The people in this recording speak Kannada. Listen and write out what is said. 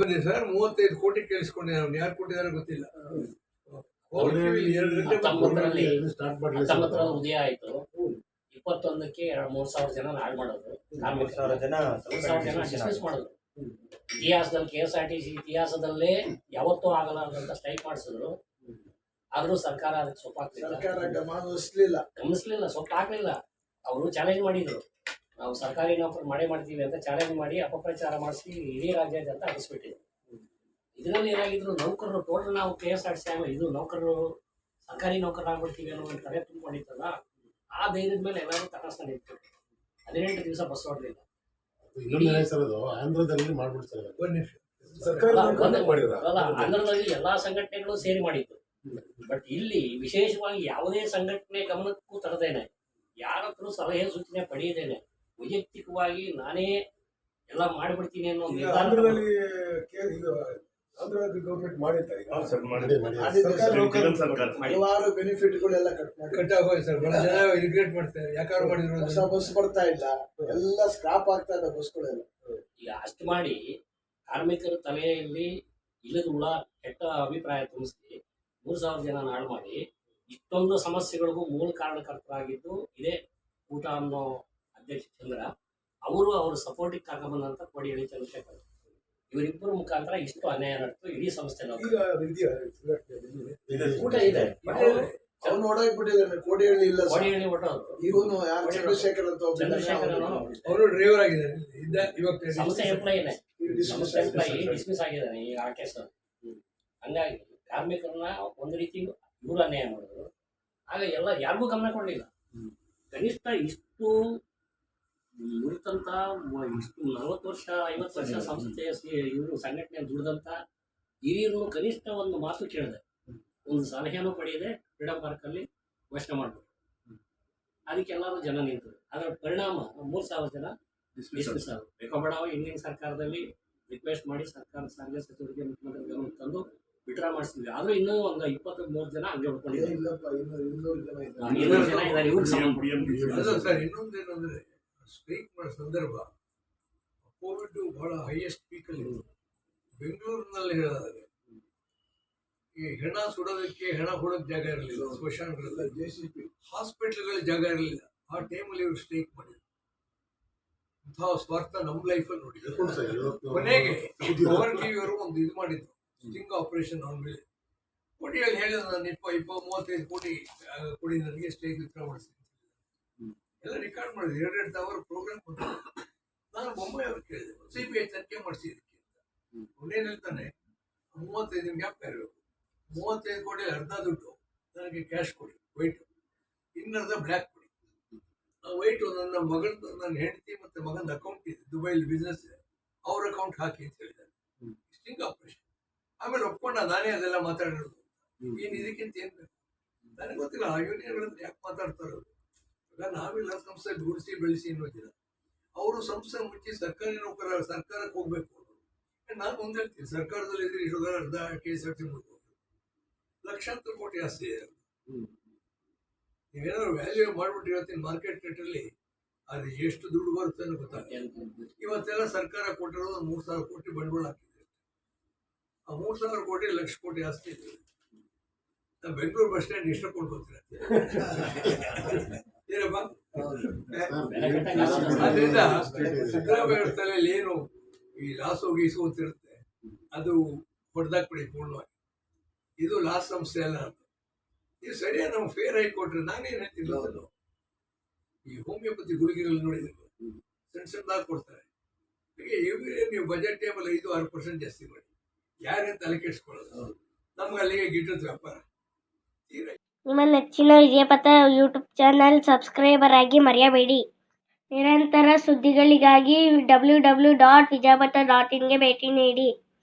ಬಂದಿದೆ ಸರ್ ಮೂವತ್ತೈದು ಕೋಟಿ ಕೇಳಿಸ್ಕೊಂಡೆ ಅವ್ನು ಯಾರು ಕೊಟ್ಟಿದ್ದಾರೆ ಗೊತ್ತಿಲ್ಲ. ಎರಡು ಗಂಟೆ ಬಂದು ಹತ್ತೊಂಬತ್ತರಲ್ಲಿ ಹತ್ತೊಂಬತ್ತರಲ್ಲಿ ಉದಯ ಆಯ್ತು. ಇಪ್ಪತ್ತೊಂದಕ್ಕೆ ಮೂರ್ ಸಾವಿರ ಜನ ಹಾಳು ಮಾಡೋದು. ಮೂರು ಸಾವಿರ ಜನ ಮೂರ್ ಸಾವಿರ ಜನ ಡಿಸ್ಮಿಸ್ ಮಾಡೋದು. ಇತಿಹಾಸದಲ್ಲಿ K S R T C ಇತಿಹಾಸದಲ್ಲೇ ಯಾವತ್ತೂ ಆಗಲಾರದಂತ ಸ್ಟ್ರೈಕ್ ಮಾಡಿಸಿದ್ರು. ಆದ್ರೂ ಸರ್ಕಾರ ಅದಕ್ಕೆ ಹರಿಸ್ಲಿಲ್ಲ ಗಮನಿಸ್ಲಿಲ್ಲ. ಸೊಪ್ಪು ಹಾಕ್ಲಿಲ್ಲ ಅವರು ಚಾಲೆಂಜ್ ಮಾಡಿದ್ರು. ನಾವು ಸರ್ಕಾರಿ ನೌಕರಿ ಮಾಡೇ ಮಾಡ್ತೀವಿ ಅಂತ ಚಾಲೆಂಜ್ ಮಾಡಿ ಅಪಪ್ರಚಾರ ಮಾಡಿಸಿ ಇಡೀ ರಾಜ್ಯಾದ್ಯಂತ ಹರಿಸ್ಬಿಟ್ಟಿದ್ರು ಇದರಲ್ಲಿ ಏನಾಗಿದ್ರು ನೌಕರರು ಟೋಟಲ್ ನಾವು ಕೆ ಎಸ್ ಆರ್ ಸಿ ಇದು ನೌಕರರು ಸರ್ಕಾರಿ ನೌಕರರಾಗ್ಬಿಡ್ತೀವಿ ಅನ್ನೋ ಒಂದು ತಲೆ ತುಂಬಿಕೊಂಡಿತ್ತಲ್ಲ ಆ ಧೈರ್ಯದ ಮೇಲೆ ಎಲ್ಲರೂ ತಟಸ್ಥ ನಿಂತು ಹದಿನೆಂಟು ದಿವಸ ಬಸ್ ಹೊಡಲಿಲ್ಲ. ಆಂಧ್ರದಲ್ಲಿ ಮಾಡ್ಬಿಡ್ತಾರೆ ಎಲ್ಲಾ ಸಂಘಟನೆಗಳು ಸೇರಿ ಮಾಡಿತ್ತು ಬಟ್ ಇಲ್ಲಿ ವಿಶೇಷವಾಗಿ ಯಾವುದೇ ಸಂಘಟನೆ ಗಮನಕ್ಕೂ ತರದೇನೆ. ಯಾರತ್ರೂ ಸಲಹೆ ಸೂಚನೆ ಪಡೆಯದೇನೆ. ವೈಯಕ್ತಿಕವಾಗಿ ನಾನೇ ಎಲ್ಲ ಮಾಡಿಬಿಡ್ತೀನಿ ಅನ್ನೋ ಈಗ ನಿರ್ಧಾರ ಆಂಧ್ರದಲ್ಲಿ ಕೇ- ಇದು ಆಂಧ್ರ ಗೌರ್ಮೆಂಟ್ ಮಾಡಿರ್ತಾರೆ ಈಗ. ಹಲವಾರು ಬೆನಿಫಿಟ್ ಗಳೆಲ್ಲ ಕಟ್ ಮಾಡಿ. ಕಟ್ ಆಗೋಯ್ತು ಸರ್. ಬಹಳ ಜನ ರಿಗ್ರೆಟ್ ಮಾಡ್ತಾರೆ. ಯಾಕಾದ್ರು ಮಾಡಿದ್ರು ಹೊಸ ಅಂತ. ಬಸ್ ಬರ್ತಾ ಇಲ್ಲ. ಎಲ್ಲ ಸ್ಕ್ರಾಪ್ ಆಗ್ತಾ ಇದೆ ಬಸ್ಗಳೆಲ್ಲ. ಈಗ ಅಷ್ಟು ಮಾಡಿ ಕಾರ್ಮಿಕರ ತಲೆಯಲ್ಲಿ ಇಲ್ಲದ ಹುಳ ಕೆಟ್ಟ ಅಭಿಪ್ರಾಯ ತುಂಬಿಸಿ ಮೂರು ಸಾವಿರ ಜನ ನಾಳು ಮಾಡಿ ಇಷ್ಟೊಂದು ಸಮಸ್ಯೆಗಳಿಗೂ ಮೂಲ ಕಾರಣಕರ್ತರಾಗಿದ್ದು ಇದೇ ಊಟ ಅನ್ನೋ ಅಧ್ಯಕ್ಷ ಚಂದ್ರ ಅವರು ಅವರು ಸಪೋರ್ಟಿಗೆ ಕರ್ಕೊಂಡ್ಬಂದಂತ ಕೋಡಿಹಳ್ಳಿ ಚಂದ್ರಶೇಖರ್. ಇವರಿಬ್ಬರ ಮುಖಾಂತರ ಇಷ್ಟು ಅನ್ಯಾಯ ನಡೆದು ಇಡೀ ಸಂಸ್ಥೆ ಈಗ. ಊಟ ಇದೆ. ಅವ್ನು ಓಡಾಗ್ಬಿಟ್ಟಿದ್ದಾನೆ ಕೋಡಿಹಳ್ಳಿ ಇಲ್ಲ. ಕೋಡಿಹಳ್ಳಿ ಹೊಟ್ಟವರು ಇವನು ಯಾರು ಚಂದ್ರಶೇಖರ್ ಅಂತ ಚಂದ್ರಶೇಖರ್ ಡ್ರೈವರ್ ಆಗಿದ್ದಾರೆ ಇದ್ದ ಇವಾಗ ಸಂಸ್ಥೆ ಎಂಪ್ಲಾಯಿನೇ ಈಗ ಸಂಸ್ಥೆ ಎಂಪ್ಲಾಯಿ. ಡಿಸ್ಮಿಸ್ ಆಗಿದ್ದಾನೆ ಈ ಆ ಕೇಸ್ ಹಂಗಾಗಿ ಕಾರ್ಮಿಕರನ್ನ ಒಂದು ರೀತಿ ಇವ್ರು ಅನ್ಯಾಯ ಮಾಡಿದ್ರು. ಆಗ ಎಲ್ಲ ಯಾರಿಗೂ ಗಮನ ಕೊಡಲಿಲ್ಲ. ಕನಿಷ್ಠ ಇಷ್ಟು ಇಷ್ಟು ನಲವತ್ತು ವರ್ಷ ಐವತ್ತು ವರ್ಷ ಸಂಸ್ಥೆ ಇವರು ಸಂಘಟನೆ ದುಡಿದಂತ ಹಿರಿಯರನ್ನು ಕನಿಷ್ಠ ಒಂದು ಮಾತು ಕೇಳಿದೆ. ಒಂದು ಸಲಹೆನೂ ಪಡೆಯದೆ ಫ್ರೀಡಂ ಪಾರ್ಕಲ್ಲಿ ಘೋಷಣೆ ಮಾಡಿದ್ರು ಅದಕ್ಕೆಲ್ಲರೂ ಜನ ನಿಂತರು. ಅದರ ಪರಿಣಾಮ ಮೂರು ಸಾವಿರ ಜನ ಡಿಸ್ಮಿಸ್ ಆದ್ರು. ಬೇಕೋ ಬೇಡವೋ ಹಿಂದಿನ ಸರ್ಕಾರದಲ್ಲಿ ರಿಕ್ವೆಸ್ಟ್ ಮಾಡಿ ಸರ್ಕಾರ ಸಾರಿಗೆ ಸಚಿವರಿಗೆ ಮುಖ್ಯಮಂತ್ರಿ ಗಮನ ತಂದು ವಿಡ್ರಾ ಮಾಡಿಸಿದ್ವಿ. ಆದ್ರೂ ಇನ್ನೂ ಒಂದು ಇಪ್ಪತ್ತು ಮೂರು ಜನ ಹಂಗೆ ಉಳ್ಕೊಂಡಿದ್ದಾರೆ. ಇಲ್ಲಪ್ಪ ಇನ್ನು ಇನ್ನೂರು ಜನ ಇದ್ದಾರೆ. ಇವ್ರಿಗೆ ಸ್ಟ್ರೈಕ್ ಮಾಡೋ ಸಂದರ್ಭ ಕೋವಿಡ್ ಬಹಳ ಹೈಯೆಸ್ಟ್ ಪೀಕಲ್ಲಿ ಬೆಂಗಳೂರಿನಲ್ಲಿ ಹೇಳೋದಾದ್ರೆ ಈ ಹೆಣ ಸುಡೋದಕ್ಕೆ ಹೆಣ ಕೊಡೋಕೆ ಜಾಗ ಇರಲಿಲ್ಲ ಸ್ಮಶಾನಗಳೆಲ್ಲ ಜೆ ಸಿ ಪಿ ಹಾಸ್ಪಿಟ್ಲ್ಗಳಲ್ಲಿ ಜಾಗ ಇರಲಿಲ್ಲ. ಆ ಟೈಮಲ್ಲಿ ಇವರು ಸ್ಟೇಕ್ ಮಾಡಿದ್ರು. ಇಂತಹ ಸ್ವಾರ್ಥ ನಮ್ಮ ಲೈಫಲ್ಲಿ ನೋಡಿದ್ರು. ಕೊನೆಗೆ ಪವರ್ ಟಿವಿ ಅವರು ಒಂದು ಇದು ಮಾಡಿದ್ರು. ಸ್ಟಿಂಗ್ ಆಪರೇಷನ್ ಅವನ ಮೇಲೆ. ಕೋಟಿಯಲ್ಲಿ ಹೇಳಿದ್ರು ನಾನು ಇಪ್ಪ ಇಪ್ಪ ಮೂವತ್ತೈದು ಕೋಟಿ ಕೊಡಿ ನನಗೆ ಸ್ಟೇಕ್ ವಿತ್ರ ಮಾಡಿಸ್ತೀನಿ ಎಲ್ಲ ರೆಕಾರ್ಡ್ ಮಾಡಿದ್ರು ಎರಡು ಎರಡು ಅವರ್ ಪ್ರೋಗ್ರಾಮ್ ಕೊಟ್ಟರು ನಾನು ಬೊಂಬೈ ಅವ್ರು ಕೇಳಿದೆ. ಸಿ ಬಿ ಐ ತನಿಖೆ ಮಾಡಿಸಿ ಇದಕ್ಕೆ ಅವನೇನು ಹೇಳ್ತಾನೆ ಮೂವತ್ತೈದು ಜ್ಞಾಪಕ ಇರಬೇಕು ಮೂವತ್ತೈದು ಕೋಟಿ ಅರ್ಧ ದುಡ್ಡು ನನಗೆ ಕ್ಯಾಶ್ ಕೊಡಿ ವೈಟ್ ಇನ್ನರ್ಧ ಬ್ಲ್ಯಾಕ್ ಕೊಡಿ. ಆ ವೈಟು ನನ್ನ ಮಗಳದ್ದು ನನ್ನ ಹೆಂಡತಿ ಮತ್ತು ಮಗನ ಅಕೌಂಟ್ ಇದೆ ದುಬೈಲಿ ಬಿಸ್ನೆಸ್ ಇದೆ. ಅವ್ರ ಅಕೌಂಟ್ ಹಾಕಿ ಅಂತ ಹೇಳಿದ್ದಾರೆ ಸ್ಟಿಂಗ್ ಆಪರೇಷನ್ ಆಮೇಲೆ ಒಪ್ಕೊಂಡ ನಾನೇ ಅದೆಲ್ಲ ಮಾತಾಡಿರೋದು ಏನು ಇದಕ್ಕಿಂತ ಏನು ಬೇಕು? ನನಗೆ ಗೊತ್ತಿಲ್ಲ ಆ ಯೂನಿಯನ್ಗಳ ಹತ್ರ ಯಾಕೆ ಮಾತಾಡ್ತಾರೆ ನಾವೆಲ್ಲ ಸಂಸ್ಥೆ ಗುಡಿಸಿ ಬೆಳೆಸಿ ಅನ್ನೋದಿಲ್ಲ ಅವರು ಸಂಸ್ಥೆ ಮುಚ್ಚಿ ಸರ್ಕಾರಿ ನೌಕರ ಸರ್ಕಾರಕ್ಕೆ ಹೋಗ್ಬೇಕು ನಾನು ಮುಂದೆ ಹೇಳ್ತೀನಿ ಸರ್ಕಾರದಲ್ಲಿ ಇದ್ರೆ ಇಷ್ಟು ಅರ್ಧ ಕೆ ಎಸ್ ಆರ್ ಟಿ ಲಕ್ಷಾಂತರ ಕೋಟಿ ಆಸ್ತಿ ಇದೆ. ನೀವೇನಾದ್ರು ವ್ಯಾಲ್ಯೂ ಮಾಡ್ಬಿಟ್ಟು ಇವತ್ತಿನ ಮಾರ್ಕೆಟ್ ರೇಟಲ್ಲಿ ಅದು ಎಷ್ಟು ದುಡ್ಡು ಬರುತ್ತೆ ಅನ್ನೋ ಗೊತ್ತಾಗ ಇವತ್ತೆಲ್ಲ ಸರ್ಕಾರ ಕೊಟ್ಟಿರೋದು ಮೂರು ಸಾವಿರ ಕೋಟಿ ಬಂಡವಾಳ ಹಾಕಿದೆ. ಆ ಮೂರು ಸಾವಿರ ಕೋಟಿ ಲಕ್ಷ ಕೋಟಿ ಆಸ್ತಿ ಇದೆ. ಬೆಂಗಳೂರು ಬಸ್ ಸ್ಟ್ಯಾಂಡ್ ಎಷ್ಟು ಕೊಡ್ಬೋತೀರ ಏನಪ್ಪ ಅದರಿಂದ ಸಿದ್ದರಾಮಯ್ಯ ತಲೆಯಲ್ಲಿ ಏನು ಈ ಲಾಸು ಗೀಸು ಅಂತ ಇರುತ್ತೆ ಅದು ಹೊಡೆದಾಕ್ಬಿಡಿ ಪೂರ್ಣವಾಗಿ. ಇದು ಲಾಸ್ ಸಂಸ್ಥೆ ಅಲ್ಲ ಅಂತ ಇದು ಸರಿಯಾಗಿ ನಾವು ಫೇರ್ ಆಗಿ ಕೊಟ್ರೆ ನಾನೇನು ಹೇಳ್ತಿಲ್ಲ ಅದು ಈ ಹೋಮಿಯೋಪತಿ ಗುಳಿಗೆಗಳು ನೋಡಿದ್ರು ಸಣ್ಣ ಸಣ್ಣದಾಗಿ ಕೊಡ್ತಾರೆ. ಹೀಗೆ ಇವ್ರಿಗೆ ನೀವು ಬಜೆಟ್ ಟೇಬಲ್ ಐದು ಆರು ಪರ್ಸೆಂಟ್ ಜಾಸ್ತಿ ಮಾಡಿ. ಯಾರೇನು ತಲೆ ಕೆಡಿಸ್ಕೊಳ್ಳೋದು. ನಮ್ಗೆ ಅಲ್ಲಿಗೆ ಗಿಟ್ಟದ ವ್ಯಾಪಾರ. ತೀರಾ ನಿಮ್ಮ ನೆಚ್ಚಿನ ವಿಜಯಪಥ ಯೂಟ್ಯೂಬ್ ಚಾನಲ್ ಸಬ್ಸ್ಕ್ರೈಬರ್ ಆಗಿ ಮರೆಯಬೇಡಿ. ನಿರಂತರ ಸುದ್ದಿಗಳಿಗಾಗಿ W W dot Vijayapatha dot ಇನ್ಗೆ ಭೇಟಿ ನೀಡಿ.